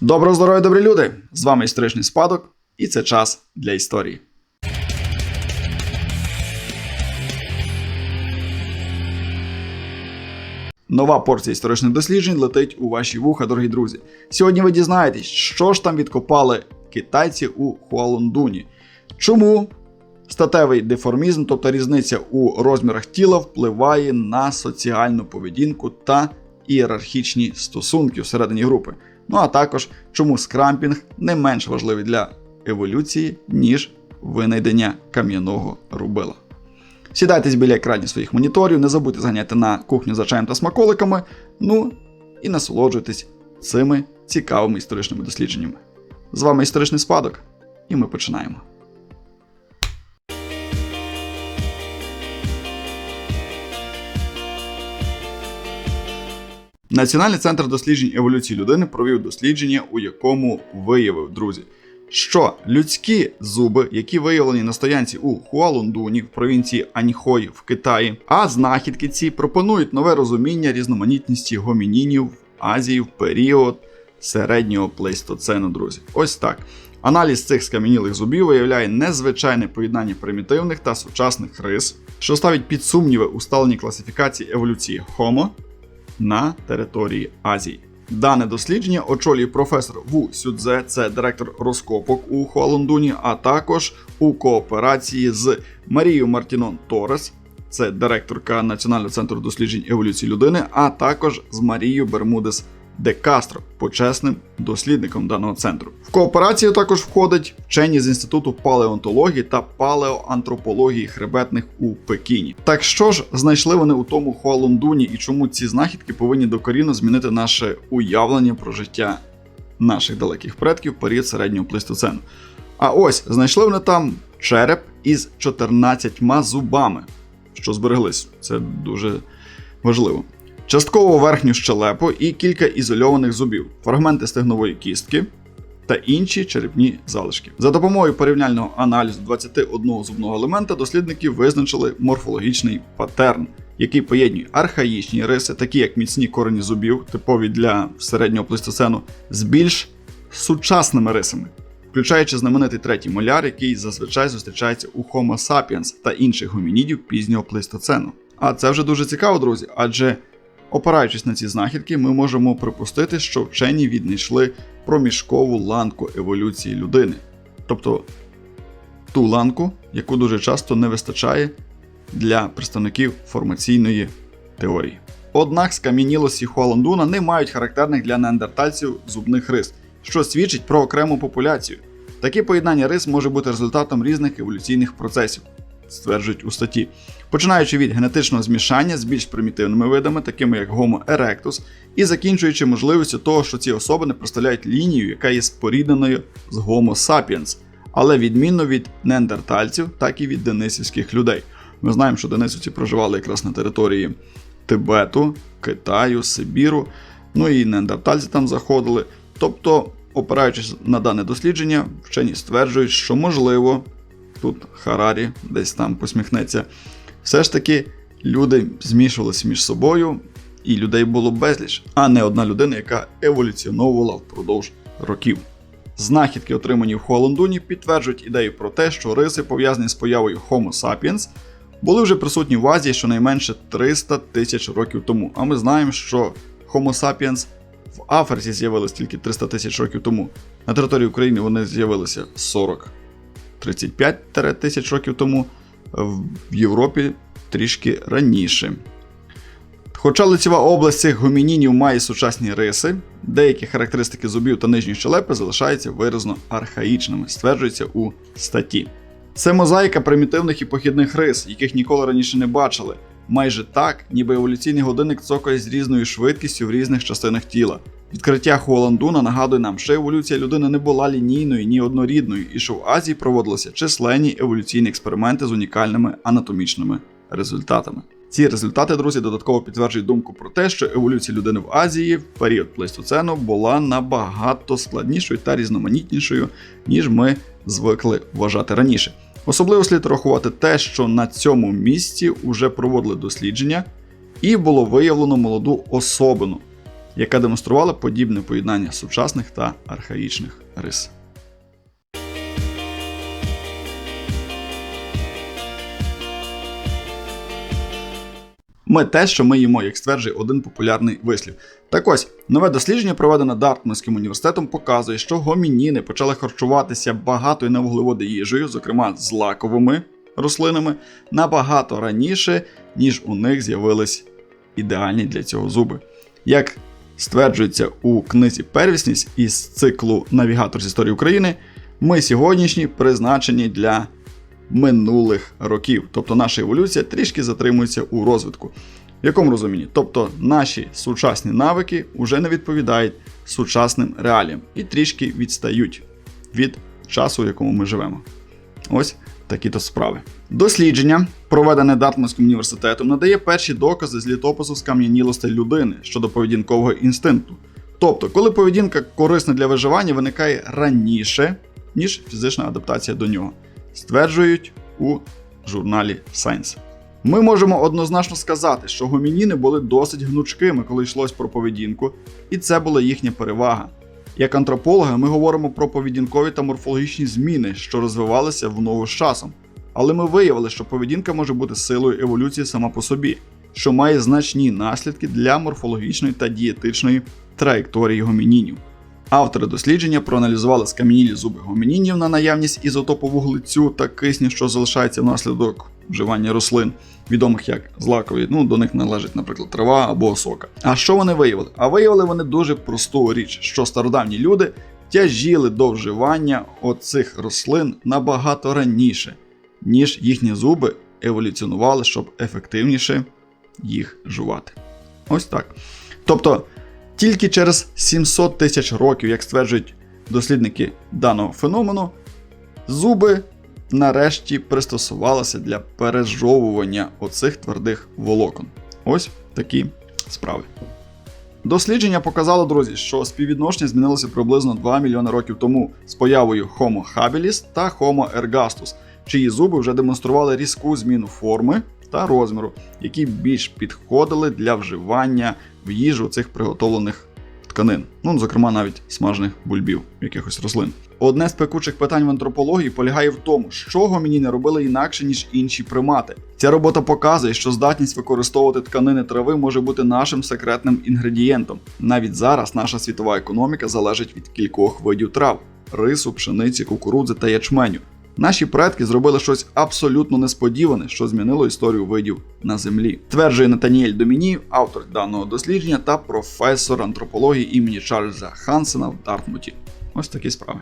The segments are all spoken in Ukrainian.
Доброго здоров'я, добрі люди! З вами історичний спадок, і це час для історії. Нова порція історичних досліджень летить у ваші вуха, дорогі друзі. Сьогодні ви дізнаєтесь, що ж там відкопали китайці у Хуалундуні. Чому статевий деформізм, тобто різниця у розмірах тіла, впливає на соціальну поведінку та ієрархічні стосунки всередині групи. Ну а також чому скрампінг не менш важливий для еволюції, ніж винайдення кам'яного рубила. Сідайтесь біля екранів своїх моніторів, не забудьте зганяти на кухню за чаєм та смаколиками. Ну і насолоджуйтесь цими цікавими історичними дослідженнями. З вами історичний спадок, і ми починаємо. Національний центр досліджень еволюції людини провів дослідження, у якому виявив, друзі, що людські зуби, які виявлені на стоянці у Хуалундуні в провінції Аньхой в Китаї, а знахідки ці пропонують нове розуміння різноманітності гомінінів в Азії в період середнього плейстоцену, друзі. Ось так. Аналіз цих скам'янілих зубів виявляє незвичайне поєднання примітивних та сучасних рис, що ставить під сумніви усталені класифікації еволюції Homo на території Азії. Дане дослідження очолює професор Ву Сюдзе, це директор розкопок у Хуалундуні, а також у кооперації з Марією Мартінон Торес, це директорка Національного центру досліджень еволюції людини, а також з Марією Бермудес де Кастро, почесним дослідником даного центру. В кооперацію також входить вчені з інституту палеонтології та палеоантропології хребетних у Пекіні. Так що ж знайшли вони у тому Хуалундуні і чому ці знахідки повинні докорінно змінити наше уявлення про життя наших далеких предків період середнього плейстоцену? А ось знайшли вони там череп із 14 зубами, що збереглись. Це дуже важливо частково верхню щелепу і кілька ізольованих зубів, фрагменти стегнової кістки та інші черепні залишки. За допомогою порівняльного аналізу 21 зубного елемента дослідники визначили морфологічний патерн, який поєднує архаїчні риси, такі як міцні корені зубів, типові для середнього плейстоцену, з більш сучасними рисами. Включаючи знаменитий третій моляр, який зазвичай зустрічається у Homo sapiens та інших гомінідів пізнього плейстоцену. А це вже дуже цікаво, друзі, адже Опираючись на ці знахідки, ми можемо припустити, що вчені віднайшли проміжкову ланку еволюції людини, тобто ту ланку, яку дуже часто не вистачає для представників формаційної теорії. Однак скам'янілості Хуаландуна не мають характерних для неандертальців зубних рис, що свідчить про окрему популяцію. Таке поєднання рис може бути результатом різних еволюційних процесів стверджують у статті, починаючи від генетичного змішання з більш примітивними видами, такими як Homo erectus, і закінчуючи можливістю того, що ці особи не представляють лінію, яка є спорідненою з Homo sapiens, але відмінно від неандертальців, так і від денисівських людей. Ми знаємо, що денисівці проживали якраз на території Тибету, Китаю, Сибіру, ну і неандертальці там заходили. Тобто, опираючись на дане дослідження, вчені стверджують, що можливо тут Харарі десь там посміхнеться. Все ж таки люди змішувалися між собою, і людей було безліч, а не одна людина, яка еволюціоновувала впродовж років. Знахідки, отримані в Холондуні, підтверджують ідею про те, що риси, пов'язані з появою Homo sapiens, були вже присутні в Азії щонайменше 300 тисяч років тому. А ми знаємо, що Homo sapiens в Африці з'явилися тільки 300 тисяч років тому. На території України вони з'явилися 40 35 тисяч років тому, в Європі трішки раніше. Хоча лицева область цих гомінінів має сучасні риси, деякі характеристики зубів та нижньої щелепи залишаються виразно архаїчними, стверджується у статті. Це мозаїка примітивних і похідних рис, яких ніколи раніше не бачили. Майже так, ніби еволюційний годинник цокає з різною швидкістю в різних частинах тіла. Відкриття Хуаландуна нагадує нам, що еволюція людини не була лінійною ні однорідною, і що в Азії проводилися численні еволюційні експерименти з унікальними анатомічними результатами. Ці результати, друзі, додатково підтверджують думку про те, що еволюція людини в Азії в період плейстоцену була набагато складнішою та різноманітнішою, ніж ми звикли вважати раніше. Особливо слід рахувати те, що на цьому місці вже проводили дослідження, і було виявлено молоду особину яка демонструвала подібне поєднання сучасних та архаїчних рис. Ми те, що ми їмо, як стверджує один популярний вислів. Так ось, нове дослідження, проведене Дартмутським університетом, показує, що гомініни почали харчуватися багатою на вуглеводи їжею, зокрема з лаковими рослинами, набагато раніше, ніж у них з'явились ідеальні для цього зуби. Як стверджується у книзі Первісність із циклу Навігатор з історії України, ми сьогоднішні призначені для минулих років. Тобто наша еволюція трішки затримується у розвитку. В якому розумінні? Тобто наші сучасні навики вже не відповідають сучасним реаліям і трішки відстають від часу, в якому ми живемо. Ось такі то справи. Дослідження, проведене Дартмутським університетом, надає перші докази з літопису скам'янілостей людини щодо поведінкового інстинкту. Тобто, коли поведінка корисна для виживання, виникає раніше, ніж фізична адаптація до нього, стверджують у журналі Science. Ми можемо однозначно сказати, що гомініни були досить гнучкими, коли йшлось про поведінку, і це була їхня перевага. Як антропологи, ми говоримо про поведінкові та морфологічні зміни, що розвивалися в ногу з часом. Але ми виявили, що поведінка може бути силою еволюції сама по собі, що має значні наслідки для морфологічної та дієтичної траєкторії гомінінів. Автори дослідження проаналізували скам'янілі зуби гомінінів на наявність ізотопу вуглецю та кисню, що залишається внаслідок вживання рослин, відомих як злакові. Ну, до них належить, наприклад, трава або осока. А що вони виявили? А виявили вони дуже просту річ, що стародавні люди тяжіли до вживання оцих рослин набагато раніше, ніж їхні зуби еволюціонували, щоб ефективніше їх жувати. Ось так. Тобто. Тільки через 700 тисяч років, як стверджують дослідники даного феномену, зуби нарешті пристосувалися для пережовування оцих твердих волокон. Ось такі справи. Дослідження показало, друзі, що співвідношення змінилося приблизно 2 мільйони років тому з появою Homo habilis та Homo ergastus, чиї зуби вже демонстрували різку зміну форми та розміру, які більш підходили для вживання в їжу цих приготовлених тканин, ну, зокрема, навіть смажених бульбів якихось рослин. Одне з пекучих питань в антропології полягає в тому, що гомініни робили інакше, ніж інші примати. Ця робота показує, що здатність використовувати тканини трави може бути нашим секретним інгредієнтом. Навіть зараз наша світова економіка залежить від кількох видів трав: рису, пшениці, кукурудзи та ячменю. Наші предки зробили щось абсолютно несподіване, що змінило історію видів на землі. Тверджує Натаніель Доміні, автор даного дослідження та професор антропології імені Чарльза Хансена в Дартмуті. Ось такі справи.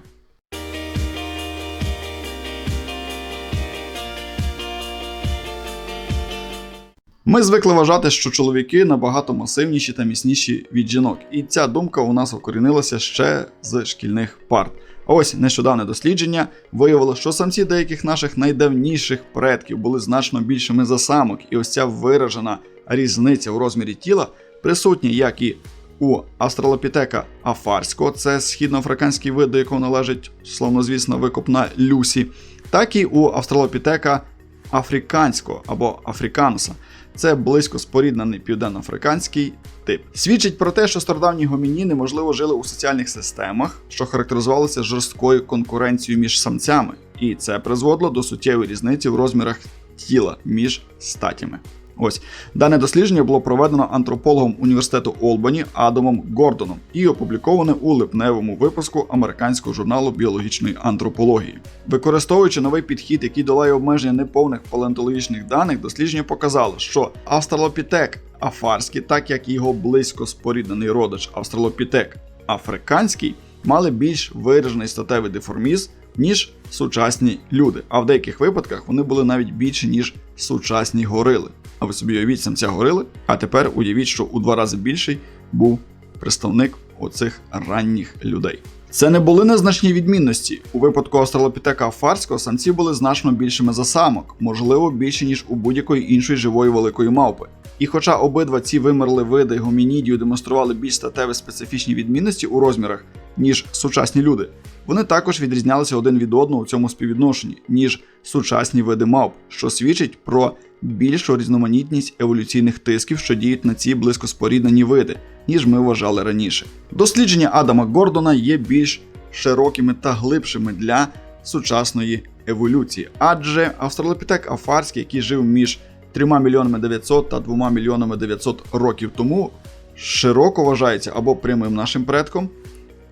Ми звикли вважати, що чоловіки набагато масивніші та міцніші від жінок, і ця думка у нас укорінилася ще з шкільних парт. Ось нещодавне дослідження виявило, що самці деяких наших найдавніших предків були значно більшими за самок, і ось ця виражена різниця у розмірі тіла присутня як і у австралопітека афарського, це східноафриканський вид, до якого належить славнозвісна викопна Люсі, так і у австралопітека африканського або африкануса. Це близько споріднений південноафриканський тип. Свідчить про те, що стародавні гомініни, можливо, жили у соціальних системах, що характеризувалися жорсткою конкуренцією між самцями, і це призводило до суттєвої різниці в розмірах тіла між статями. Ось дане дослідження було проведено антропологом університету Олбані Адамом Гордоном і опубліковане у липневому випуску американського журналу біологічної антропології. Використовуючи новий підхід, який долає обмеження неповних палеонтологічних даних, дослідження показало, що австралопітек афарський, так як його близько споріднений родич австралопітек африканський, мали більш виражений статевий деформізм, ніж сучасні люди. А в деяких випадках вони були навіть більші, ніж сучасні горили. А ви собі уявіть самця горили, а тепер уявіть, що у два рази більший був представник оцих ранніх людей. Це не були незначні відмінності. У випадку австралопітека фарського самці були значно більшими за самок, можливо, більше ніж у будь-якої іншої живої великої мавпи. І хоча обидва ці вимерли види гомінідію демонстрували більш статеві специфічні відмінності у розмірах, ніж сучасні люди, вони також відрізнялися один від одного у цьому співвідношенні, ніж сучасні види мавп, що свідчить про більшу різноманітність еволюційних тисків, що діють на ці близько споріднені види. ніж ми вважали раніше. Дослідження Адама Гордона є більш широкими та глибшими для сучасної еволюції, адже австралопітек афарський, який жив між 3 мільйонами 900 та 2 мільйонами 900 років тому, широко вважається або прямим нашим предком,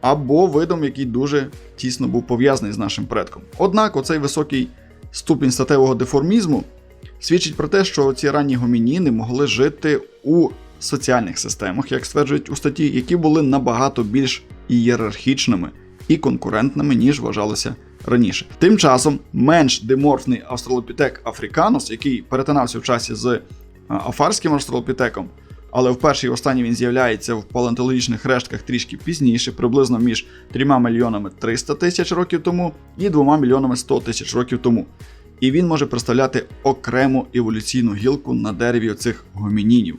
або видом, який дуже тісно був пов'язаний з нашим предком. Однак, оцей високий ступінь статевого деформізму свідчить про те, що ці ранні гомініни могли жити у соціальних системах, як стверджують у статті, які були набагато більш ієрархічними і конкурентними, ніж вважалося раніше. Тим часом менш диморфний австралопітек африканус, який перетинався в часі з афарським австралопітеком, але вперше і останній він з'являється в палеонтологічних рештках трішки пізніше, приблизно між 3 мільйонами 300 тисяч років тому і 2 мільйонами 100 тисяч років тому. І він може представляти окрему еволюційну гілку на дереві оцих гомінінів.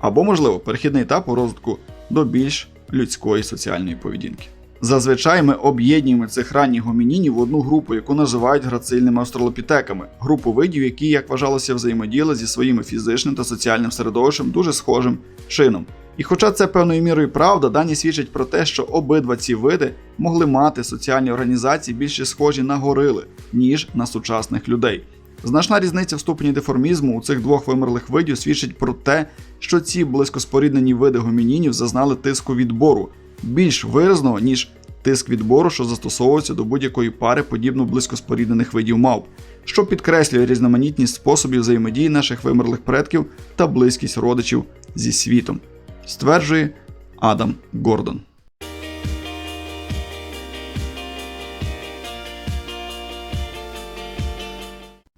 Або, можливо, перехідний етап у розвитку до більш людської соціальної поведінки. Зазвичай ми об'єднуємо цих ранніх гомінінів в одну групу, яку називають грацильними австралопітеками, групу видів, які, як вважалося, взаємодіяли зі своїм фізичним та соціальним середовищем дуже схожим чином. І хоча це певною мірою правда, дані свідчать про те, що обидва ці види могли мати соціальні організації більше схожі на горили, ніж на сучасних людей. Значна різниця в ступені деформізму у цих двох вимерлих видів свідчить про те, що ці близькоспоріднені види гомінінів зазнали тиску відбору, більш виразного, ніж тиск відбору, що застосовується до будь-якої пари подібно близькоспоріднених видів мавп, що підкреслює різноманітність способів взаємодії наших вимерлих предків та близькість родичів зі світом, стверджує Адам Гордон.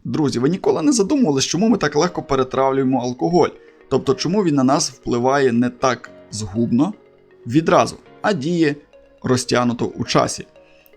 Друзі, ви ніколи не задумувались, чому ми так легко перетравлюємо алкоголь? Тобто, чому він на нас впливає не так згубно відразу, а діє розтягнуто у часі.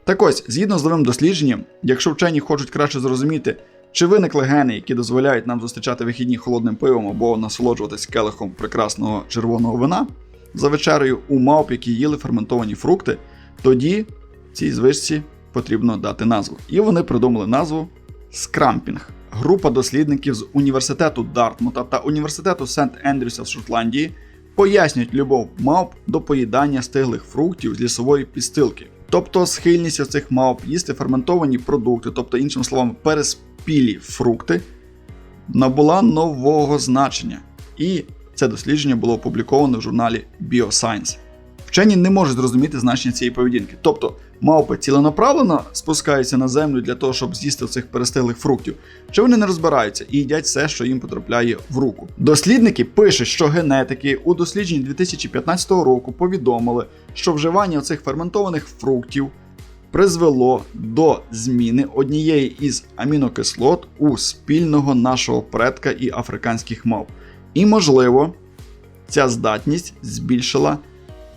Так ось, згідно з новим дослідженням, якщо вчені хочуть краще зрозуміти, чи виникли гени, які дозволяють нам зустрічати вихідні холодним пивом або насолоджуватись келихом прекрасного червоного вина за вечерею у мавп, які їли ферментовані фрукти, тоді цій звичці потрібно дати назву. І вони придумали назву Скрампінг. Група дослідників з університету Дартмута та університету Сент Ендрюса в Шотландії пояснюють любов мавп до поїдання стиглих фруктів з лісової підстилки. Тобто схильність цих мавп їсти ферментовані продукти, тобто, іншими словами, переспілі фрукти, набула нового значення. І це дослідження було опубліковано в журналі Bioscience. Вчені не можуть зрозуміти значення цієї поведінки. Тобто мавпи ціленаправлено спускаються на землю для того, щоб з'їсти цих перестиглих фруктів, чи вони не розбираються і їдять все, що їм потрапляє в руку. Дослідники пишуть, що генетики у дослідженні 2015 року повідомили, що вживання цих ферментованих фруктів призвело до зміни однієї із амінокислот у спільного нашого предка і африканських мав. І, можливо, ця здатність збільшила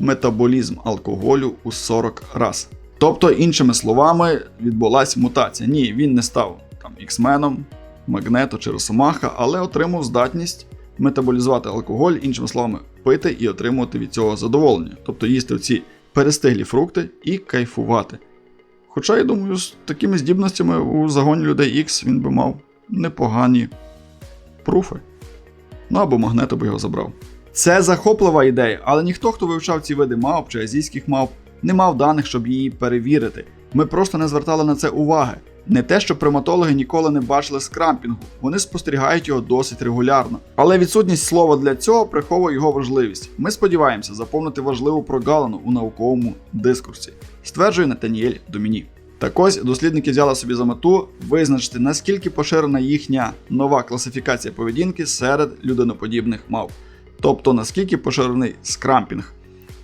метаболізм алкоголю у 40 раз. Тобто, іншими словами, відбулася мутація. Ні, він не став там іксменом, магнето чи росомаха, але отримав здатність метаболізувати алкоголь, іншими словами, пити і отримувати від цього задоволення. Тобто їсти ці перестиглі фрукти і кайфувати. Хоча, я думаю, з такими здібностями у загоні людей X він би мав непогані пруфи. Ну або магнето би його забрав. Це захоплива ідея, але ніхто, хто вивчав ці види мавп чи азійських мавп, не мав даних, щоб її перевірити. Ми просто не звертали на це уваги. Не те, що приматологи ніколи не бачили скрампінгу, вони спостерігають його досить регулярно. Але відсутність слова для цього приховує його важливість. Ми сподіваємося заповнити важливу прогалину у науковому дискурсі, стверджує Натаніель Доміні. Так ось дослідники взяли собі за мету визначити, наскільки поширена їхня нова класифікація поведінки серед людиноподібних мав, тобто наскільки поширений скрампінг.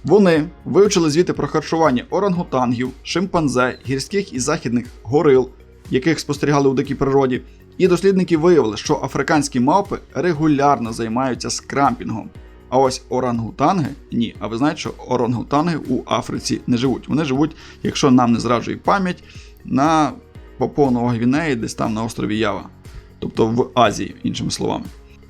Вони вивчили звіти про харчування орангутангів, шимпанзе, гірських і західних горил, яких спостерігали у дикій природі, і дослідники виявили, що африканські мавпи регулярно займаються скрампінгом. А ось орангутанги ні. А ви знаєте, що орангутанги у Африці не живуть. Вони живуть, якщо нам не зраджує пам'ять, на Папуа Нового Гвінеї, десь там на острові Ява, тобто в Азії, іншими словами.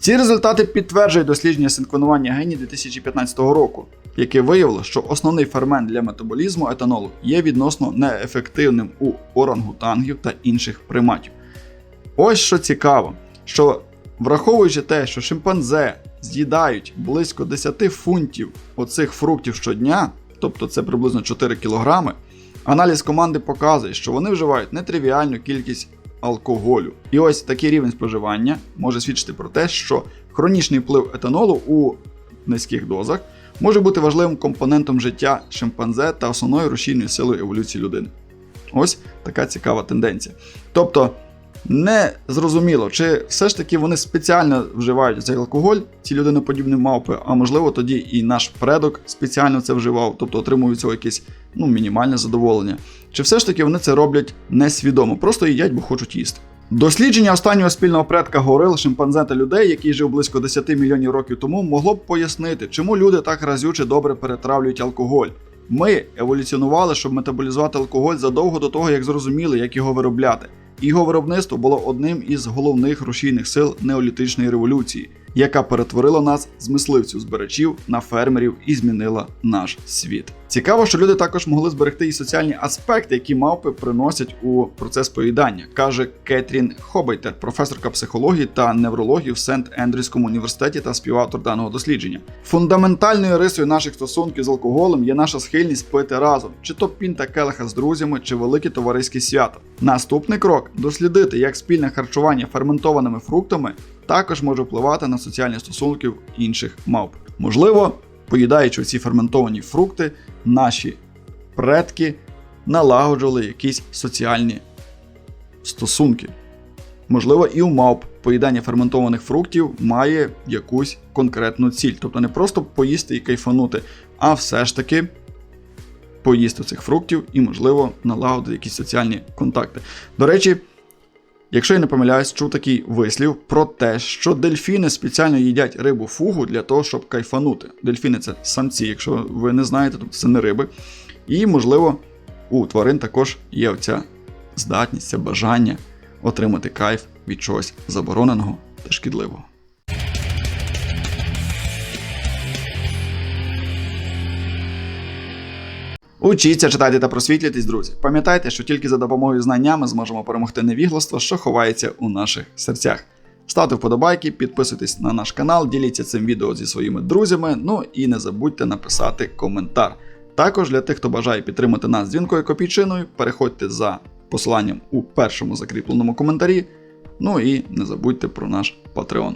Ці результати підтверджують дослідження синквенування генів 2015 року, яке виявило, що основний фермент для метаболізму етанолу є відносно неефективним у орангутангів та інших приматів. Ось що цікаво, що враховуючи те, що шимпанзе з'їдають близько 10 фунтів оцих фруктів щодня, тобто це приблизно 4 кілограми, аналіз команди показує, що вони вживають нетривіальну кількість алкоголю. І ось такий рівень споживання може свідчити про те, що хронічний вплив етанолу у низьких дозах може бути важливим компонентом життя шимпанзе та основною рушійною силою еволюції людини. Ось така цікава тенденція. Тобто, не зрозуміло, чи все ж таки вони спеціально вживають цей алкоголь, ці людиноподібні мавпи, а можливо тоді і наш предок спеціально це вживав, тобто отримують цього якесь ну, мінімальне задоволення. Чи все ж таки вони це роблять несвідомо, просто їдять, бо хочуть їсти. Дослідження останнього спільного предка горил, шимпанзе та людей, який жив близько 10 мільйонів років тому, могло б пояснити, чому люди так разюче добре перетравлюють алкоголь. Ми еволюціонували, щоб метаболізувати алкоголь задовго до того, як зрозуміли, як його виробляти. Його виробництво було одним із головних рушійних сил неолітичної революції, яка перетворила нас з мисливців збирачів на фермерів і змінила наш світ. Цікаво, що люди також могли зберегти і соціальні аспекти, які мавпи приносять у процес поїдання, каже Кетрін Хобейтер, професорка психології та неврології в Сент Ендрюському університеті та співавтор даного дослідження. Фундаментальною рисою наших стосунків з алкоголем є наша схильність пити разом, чи то пінта келиха з друзями, чи велике товариське свято. Наступний крок дослідити, як спільне харчування ферментованими фруктами також може впливати на соціальні стосунки інших мавп. Можливо, поїдаючи ці ферментовані фрукти, наші предки налагоджували якісь соціальні стосунки. Можливо, і у мавп поїдання ферментованих фруктів має якусь конкретну ціль. Тобто не просто поїсти і кайфанути, а все ж таки поїсти цих фруктів і, можливо, налагодити якісь соціальні контакти. До речі, якщо я не помиляюсь, чув такий вислів про те, що дельфіни спеціально їдять рибу фугу для того, щоб кайфанути. Дельфіни це самці, якщо ви не знаєте, то це не риби. І, можливо, у тварин також є оця здатність, це бажання отримати кайф від чогось забороненого та шкідливого. Учіться, читайте та просвітлюйтесь, друзі. Пам'ятайте, що тільки за допомогою знання ми зможемо перемогти невігластво, що ховається у наших серцях. Ставте вподобайки, підписуйтесь на наш канал, діліться цим відео зі своїми друзями. Ну і не забудьте написати коментар. Також для тих, хто бажає підтримати нас дзвінкою копійчиною, переходьте за посиланням у першому закріпленому коментарі. Ну і не забудьте про наш Patreon.